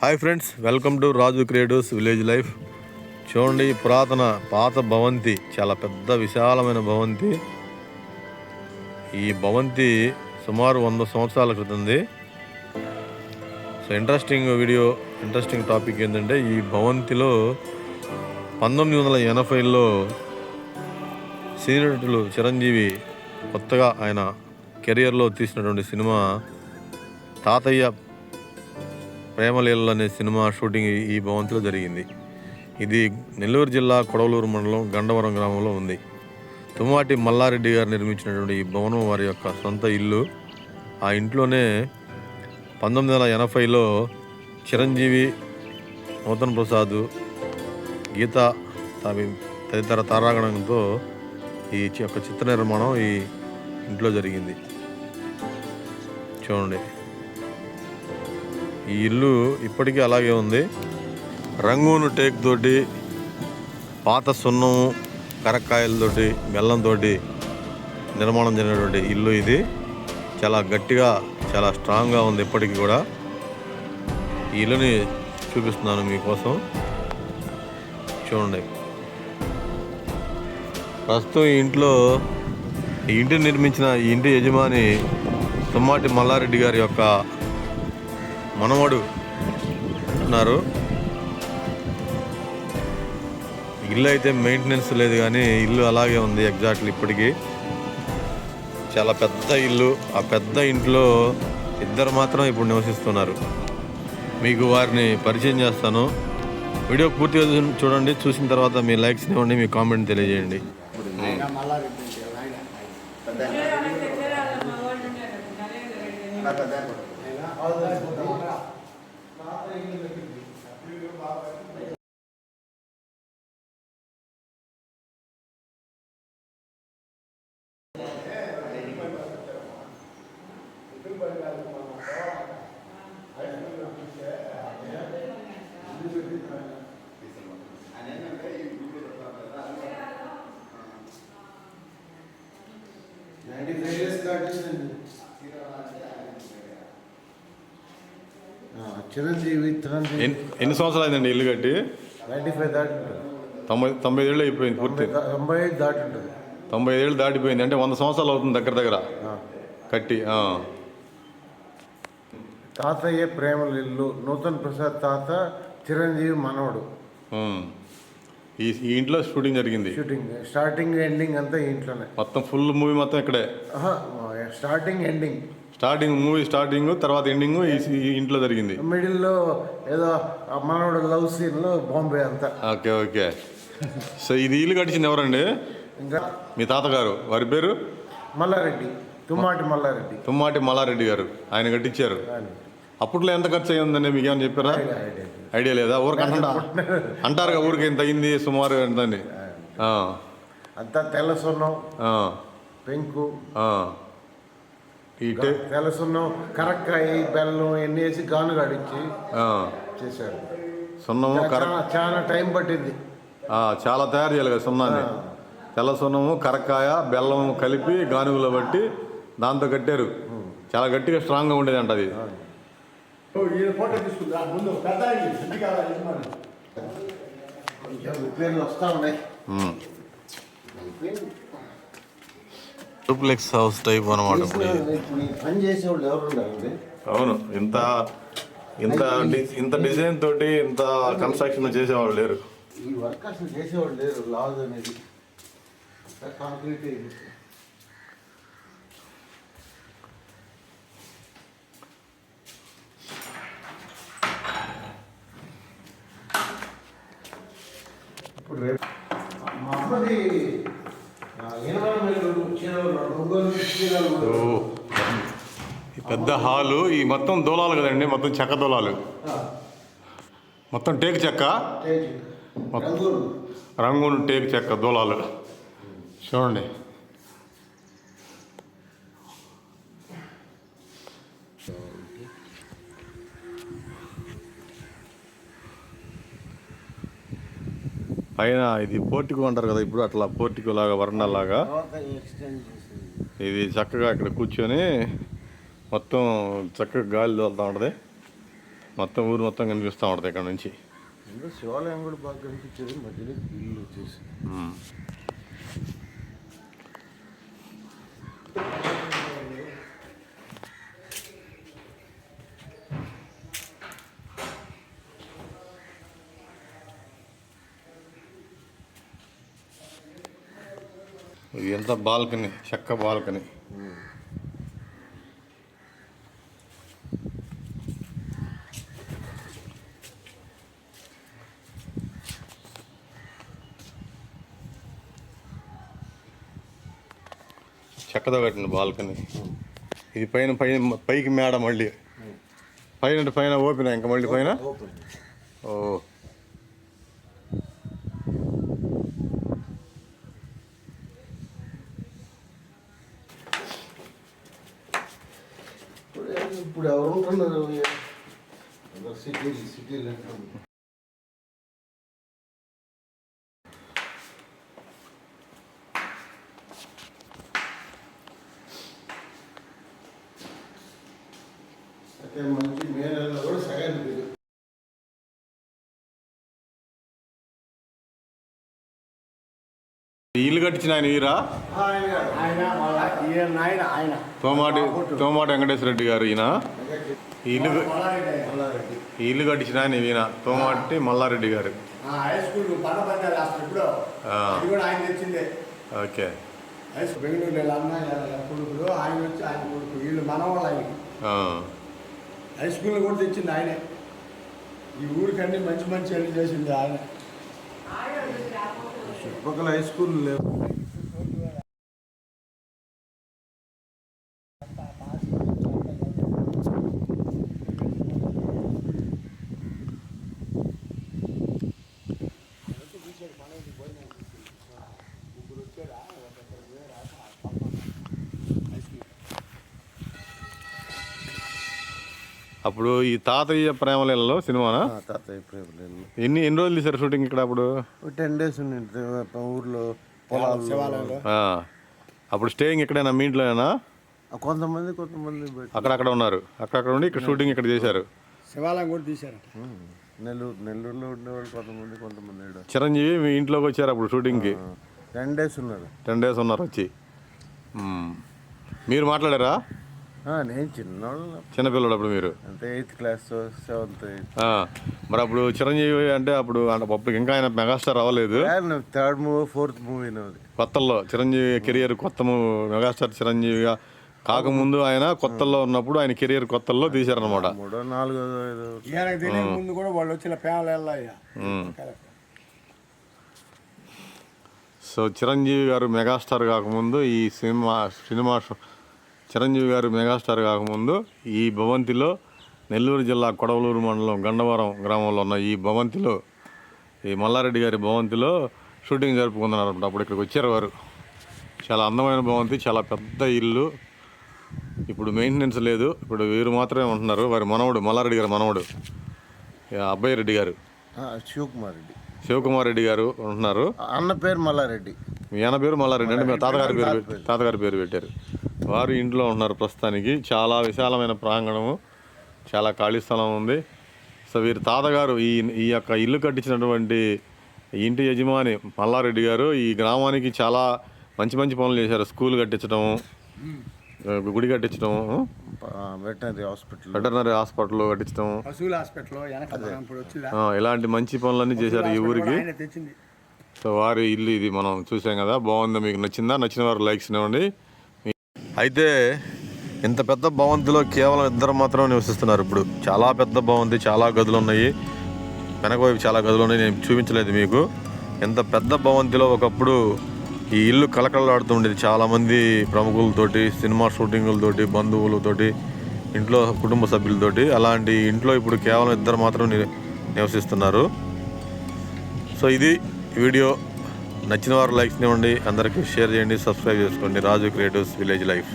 Hi friends welcome to Raju creatives village life. చూడండి పురాతన పాత భవంతి చాలా పెద్ద విశాలమైన భవంతి. ఈ భవంతి సుమారు వంద సంవత్సరాల క్రితంది. So interesting video interesting topic ఏంటంటే ఈ భవంతిలో పంతొమ్మిది వందల ఎనభైలో సీనియర్ నటులు చిరంజీవి కొత్తగా ఆయన కెరియర్లో తీసినటువంటి సినిమా తాతయ్య ప్రేమలీలలు అనే సినిమా షూటింగ్ ఈ- భవంతిలో జరిగింది. ఇది నెల్లూరు జిల్లా కొడవలూరు మండలం గండవరం గ్రామంలో ఉంది. తుమ్మాటి మల్లారెడ్డి గారు నిర్మించినటువంటి ఈ భవనం వారి యొక్క సొంత ఇల్లు. ఆ ఇంట్లోనే పంతొమ్మిది వందల ఎనభైలో చిరంజీవి నూతన్ ప్రసాద్ గీత తవి తదితర తారాగణంతో ఈ చి- యొక్క చిత్ర నిర్మాణం ఈ ఇంట్లో జరిగింది. చూడండి. ఈ ఇల్లు ఇప్పటికీ అలాగే ఉంది. రంగును టేక్ తోటి పాత సున్నము కరక్కాయలతోటి బెల్లంతోటి నిర్మాణం జరిగినటువంటి ఇల్లు ఇది. చాలా గట్టిగా చాలా స్ట్రాంగ్గా ఉంది ఇప్పటికీ కూడా. ఈ ఇల్లుని చూపిస్తున్నాను మీకోసం. చూడండి. ప్రస్తుతం ఈ ఇంట్లో ఈ ఇంటిని నిర్మించిన ఈ ఇంటి యజమాని తుమ్మాటి మల్లారెడ్డి గారి యొక్క మనవాడు ఉన్నారు. ఇల్లు అయితే మెయింటెనెన్స్ లేదు కానీ ఇల్లు అలాగే ఉంది ఎగ్జాక్ట్లీ ఇప్పటికీ. చాలా పెద్ద ఇల్లు ఆ పెద్ద ఇంట్లో ఇద్దరు మాత్రం ఇప్పుడు నివసిస్తున్నారు. మీకు వారిని పరిచయం చేస్తాను. వీడియో పూర్తిగా చూడండి చూసిన తర్వాత మీ లైక్స్ ఇవ్వండి మీ కామెంట్ తెలియజేయండి. నైన్టీ ఫైవ్ ఇయర్స్ దాటిందండి చిరంజీవి చిరంజీవి ఎన్ని ఎన్ని సంవత్సరాలు అయిందండి ఇల్లు కట్టి? ఫైవ్ తొంభై తొంభై ఏళ్ళు అయిపోయింది పూర్తి. తొంభై ఐదు దాటింటుంది తొంభై ఏళ్ళు దాటిపోయింది. అంటే వంద సంవత్సరాలు అవుతుంది దగ్గర దగ్గర. కట్టి ఆ. తాతయ్య ప్రేమల ఇల్లు. నూతన్ ప్రసాద్ తాత చిరంజీవి మనవడు. ఈ ఈ ఇంట్లో షూటింగ్ జరిగింది. షూటింగ్ స్టార్టింగ్ ఎండింగ్ అంతా ఈ ఇంట్లోనే. మొత్తం ఫుల్ మూవీ మొత్తం ఇక్కడే. Starting ending. Starting movie starting తర్వాత ఎండింగ్ ఈ ఇంట్లో జరిగింది. మిడిల్లో ఏదో ఆ మనవడు లవ్ సీన్లో బాంబే అంతా. Okay okay. సో ఇది ఇల్లు కట్టించింది ఎవరండి? ఇంకా మీ తాతగారు. వారి పేరు? మల్లారెడ్డి తుమ్మాటి మల్లారెడ్డి. తుమ్మాటి మల్లారెడ్డి గారు. ఆయన కట్టించారు. అప్పట్లో ఎంత ఖర్చు అయ్యిందండి మీకు ఏమైనా చెప్పారా? ఐడియా, లేదా? ఊరికి అంటారా? అంటారుగా ఊరికి ఎంత అయింది సుమారు ఎంత ఆ, అంతా తెల్ల సున్నం పెంకు. ఈ తెల్ల సున్నం కరక్కాయ బెల్లం ఎన్ని వేసి గాను గడిచి ఆ, చేశారు. సున్నము చాలా టైం పట్టింది. చాలా తయారు చేయాలి కదా సున్నాన్ని. తెల్ల సున్నము కరక్కాయ బెల్లం కలిపి గానుగులో బట్టి దాంతో కట్టారు. చాలా గట్టిగా స్ట్రాంగ్గా ఉండేది అంట అది ఫోటో తీసుకుందా ముందు పెద్ద రిపేర్లు వస్తా ఉన్నాయి. డూప్లెక్స్ హౌస్ టైప్ అనమాట. పని చేసేవాళ్ళు ఎవరు అవును ఇంత ఇంత ఇంత డిజైన్ తోటి ఇంత కన్స్ట్రక్షన్ చేసేవాళ్ళు లేరు. ఈ వర్క్ అసలు చేసేవాళ్ళు లేరు లాజ్ అనేది. కాంక్రీట్ పెద్ద హాలు ఈ మొత్తం దూలాలు కదండి మొత్తం చెక్క దూలాలు. మొత్తం టేక్ చెక్క? రంగులు. రంగును టేక్ చెక్క దూలాలు. చూడండి. పైన ఇది పోర్టికో అంటారు కదా ఇప్పుడు అట్లా పోర్టికో లాగా వరండా లాగా తర్వాత ఎక్స్టెండ్ చేసింది. ఇది చక్కగా ఇక్కడ కూర్చొని మొత్తం చక్కగా గాలి తోలుతూ ఉంటుంది. మొత్తం ఊరు మొత్తం కనిపిస్తూ ఉంటుంది ఇక్కడ నుంచి. శివాలయం కూడా బాగా కనిపించేది మధ్యలో ఇల్లు వచ్చేసి. ఎంత బాల్కనీ చెక్క బాల్కనీ. చెక్కతో కట్టిన బాల్కనీ ఇది పైన పైన పైకి మేడ మళ్ళీ పైన అంటే పైన ఓపెన్ ఇంకా మళ్ళీ పైన ఓపెన్ ఓ ఇప్పుడు ఏం- ఇప్పుడు ఎవరు ఉంటున్నారు అందరు సిటీ సిటీలు అంటున్నారు. అయితే మంచి మే నెలలో కూడా సగం బిల్లు ఈ ఇల్లు కట్టించిన ఆయన ఈరా? ఆయన తోమాటి తోమాటి వెంకటేశ్వర రెడ్డి గారు ఈయన? ఇల్లు ఇల్లు కట్టించిన ఆయన ఈయన తోమాటి మల్లారెడ్డి గారు. ఓకే. హై స్కూల్ బెంగళూరు కొడుకులు ఆయన వచ్చి ఆయన కొడుకు వీళ్ళు మనవాళ్ళు ఆయనకి. ఆ. హై స్కూల్ కూడా తెచ్చింది ఆయనే. ఈ ఊరికి అన్ని మంచి మంచి అన్ని చేసింది ఆయన. చుట్టుపక్కల హై స్కూల్ లేవు అప్పుడు ఈ తాతయ్య ప్రేమలలో సినిమానా? తాతయ్య ప్రేమలు ఎన్ని ఎన్ని రోజులు తీశారు షూటింగ్ ఇక్కడ అప్పుడు? టెన్ డేస్ ఉండింది ఊర్లో పొలాలు. అప్పుడు స్టేయింగ్ ఎక్కడైనా మీ ఇంట్లోనేనా? కొంతమంది కొంతమంది అక్కడక్కడ ఉన్నారు. అక్కడక్కడ ఉండి ఇక్కడ షూటింగ్ ఇక్కడ చేశారు. శివాలయం కూడా తీశారట. ఉమ్. నెల్లూరు నెల్లూరులో ఉండేవాళ్ళు కొంతమంది కొంతమంది. చిరంజీవి మీ ఇంట్లోకి వచ్చారు అప్పుడు షూటింగ్కి? టెన్ డేస్ ఉన్నారు. టెన్ డేస్ ఉన్నారు వచ్చి. మీరు మాట్లాడారా? నేను చిన్నవాళ్ళు చిన్నపిల్లడు అప్పుడు మీరు? అంటే ఎయిత్ క్లాస్ సెవెంత్. మరి అప్పుడు చిరంజీవి అంటే అప్పుడు అప్పుడు ఇంకా ఆయన మెగాస్టార్ అవ్వలేదు థర్డ్ మూవీ ఫోర్త్ మూవీ నాది కొత్తల్లో చిరంజీవి కెరియర్ కొత్త మెగాస్టార్ చిరంజీవిగా కాకముందు ఆయన కొత్తల్లో ఉన్నప్పుడు ఆయన కెరియర్ కొత్తల్లో తీశారనమాట మూడో నాలుగో ముందు కూడా వాళ్ళు వచ్చిన ప్యానల్ వెళ్ళాయ్యా సో చిరంజీవి గారు మెగాస్టార్ కాకముందు ఈ సినిమా సినిమా చిరంజీవి గారు మెగాస్టార్ కాకముందు ఈ భవంతిలో నెల్లూరు జిల్లా కొడవలూరు మండలం గండవరం గ్రామంలో ఉన్న ఈ భవంతిలో ఈ మల్లారెడ్డి గారి భవంతిలో షూటింగ్ జరుపుకున్నారు అప్పుడు ఇక్కడికి వచ్చారు వారు. చాలా అందమైన భవంతి చాలా పెద్ద ఇల్లు. ఇప్పుడు మెయింటెనెన్స్ లేదు. ఇప్పుడు వీరు మాత్రమే ఉంటున్నారు. వారి మనవడు మల్లారెడ్డి గారి మనవడు అబ్బాయి రెడ్డి గారు. శివకుమార్ రెడ్డి. శివకుమార్ రెడ్డి గారు ఉంటున్నారు. అన్న పేరు మల్లారెడ్డి. మీ అన్న పేరు మల్లారెడ్డి అంటే మీ తాతగారి పేరు. తాతగారి పేరు పెట్టారు. వారు ఇంట్లో ఉన్నారు ప్రస్తుతానికి. చాలా విశాలమైన ప్రాంగణము. చాలా ఖాళీ స్థలం ఉంది. సో వీరి తాతగారు ఈ ఈ యొక్క ఇల్లు కట్టించినటువంటి ఇంటి యజమాని మల్లారెడ్డి గారు ఈ గ్రామానికి చాలా మంచి మంచి పనులు చేశారు. స్కూల్ కట్టించడము గుడి కట్టించడము వెటనరీ హాస్పిటల్. వెటర్నరీ హాస్పిటల్ కట్టించడం పశువుల హాస్పిటల్ ఇలాంటి మంచి పనులన్నీ చేశారు ఈ ఊరికి. సో వారి ఇల్లు ఇది మనం చూసాం కదా. బాగుంది. మీకు నచ్చిందా? నచ్చిన వారు లైక్స్ ఇవ్వండి. అయితే ఇంత పెద్ద భవంతిలో కేవలం ఇద్దరు మాత్రం నివసిస్తున్నారు ఇప్పుడు. చాలా పెద్ద భవంతి చాలా గదులు ఉన్నాయి. వెనక వైపు చాలా గదులు ఉన్నాయి. నేను చూపించలేదు మీకు. ఇంత పెద్ద భవంతిలో ఒకప్పుడు ఈ ఇల్లు కలకలలాడుతుండేది చాలామంది ప్రముఖులతోటి సినిమా షూటింగులతోటి బంధువులతోటి ఇంట్లో కుటుంబ సభ్యులతోటి అలాంటి ఇంట్లో ఇప్పుడు కేవలం ఇద్దరు మాత్రం ని- నివసిస్తున్నారు. సో ఇది వీడియో. నచ్చిన వారు లైక్స్ ఇవ్వండి అందరికీ షేర్ చేయండి సబ్స్క్రైబ్ చేసుకోండి. Raju creatives village life.